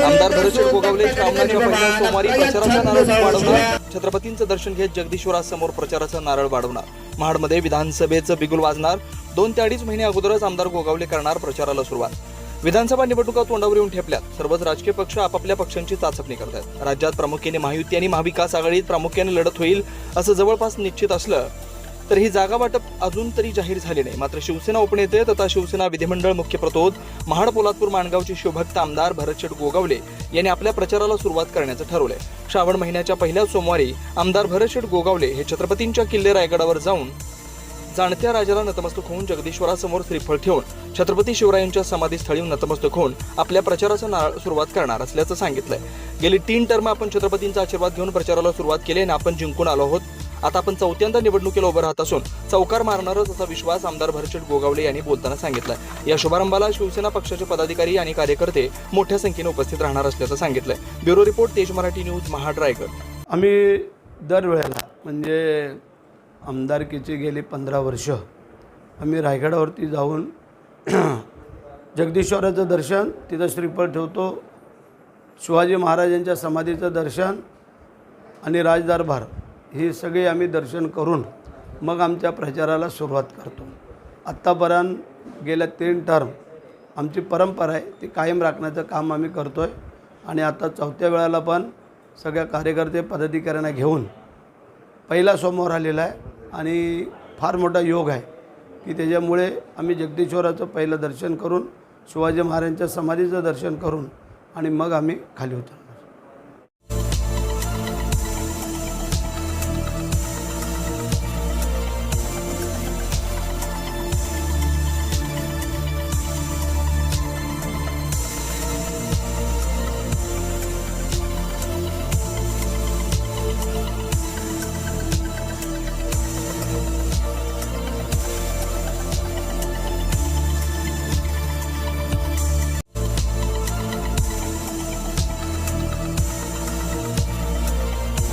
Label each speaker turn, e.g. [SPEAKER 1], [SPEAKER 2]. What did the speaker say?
[SPEAKER 1] आमदार भरतशेठ गोगावले श्रावणाच्या पहिल्या सोमवारी प्रचाराचा नारळ वाढवणार. छत्रपतींचं दर्शन घेत जगदीश्वरासमोर प्रचाराचा नारळ वाढवणार. महाडमध्ये विधानसभेचं बिगुल वाजणार. दोन ते अडीच महिने अगोदरच आमदार गोगावले करणार प्रचाराला सुरुवात. विधानसभा निवडणुका तोंडावर येऊन ठेपल्यात. सर्वच राजकीय पक्ष आपापल्या पक्षांची चाचपणी करत आहेत राज्यात प्रामुख्याने महायुती आणि महाविकास आघाडीत प्रामुख्याने लढत होईल असं जवळपास निश्चित असलं तर ही जागा वाटप अजून तरी जाहीर झाली नाही. मात्र शिवसेना उपनेते तथा शिवसेना विधिमंडळ मुख्य प्रतोद महाड पोलादपूर माणगावचे शिवभक्त आमदार भरतशेठ गोगावले यांनी आपल्या प्रचाराला सुरुवात करण्याचं ठरवलंय. श्रावण महिन्याच्या पहिल्या सोमवारी आमदार भरतशेठ गोगावले हे छत्रपतींच्या किल्ले रायगडावर जाऊन जाणत्या राजाला नतमस्तक होऊन जगदीश्वरासमोर श्रीफळ ठेवून छत्रपती शिवरायांच्या समाधीस्थळी नतमस्तक होऊन आपल्या प्रचाराचा नारळ सुरुवात करणार असल्याचं सांगितलंय. गेली तीन टर्म आपण छत्रपतींचा आशीर्वाद घेऊन प्रचाराला सुरुवात केली आणि आपण जिंकून आलो आहोत. आता आपण चौथ्यांदा निवडणुकीला उभं राहत असून चौकार मारणारच असा विश्वास आमदार भरचेट गोगावले यांनी बोलताना सांगितलं या शुभारंभाला शिवसेना पक्षाचे पदाधिकारी आणि कार्यकर्ते मोठ्या संख्येने उपस्थित राहणार असल्याचं सांगितलं ब्युरो रिपोर्ट तेज मराठी न्यूज महाड रायगड
[SPEAKER 2] आम्ही दरवेळेला म्हणजे आमदारकीची गेली पंधरा वर्ष आम्ही रायगडावरती जाऊन जगदीश्वराचं दर्शन तिथं श्रीफळ ठेवतो. शिवाजी महाराजांच्या समाधीचं दर्शन आणि राजदरबार. ही सगळी आम्ही दर्शन करून मग आमच्या प्रचाराला सुरुवात करतो. आत्तापर्यंत गेल्या तीन टर्म आमची परंपरा आहे ती कायम राखण्याचं काम आम्ही करतो आहे आणि आता चौथ्या वेळाला पण सगळ्या कार्यकर्ते पदाधिकाऱ्यांना घेऊन पहिला सोमवार आलेला आहे आणि फार मोठा योग आहे की त्याच्यामुळे आम्ही जगदीश्वराचं पहिलं दर्शन करून शिवाजी महाराजांच्या समाधीचं दर्शन करून आणि मग आम्ही खाली उतरतो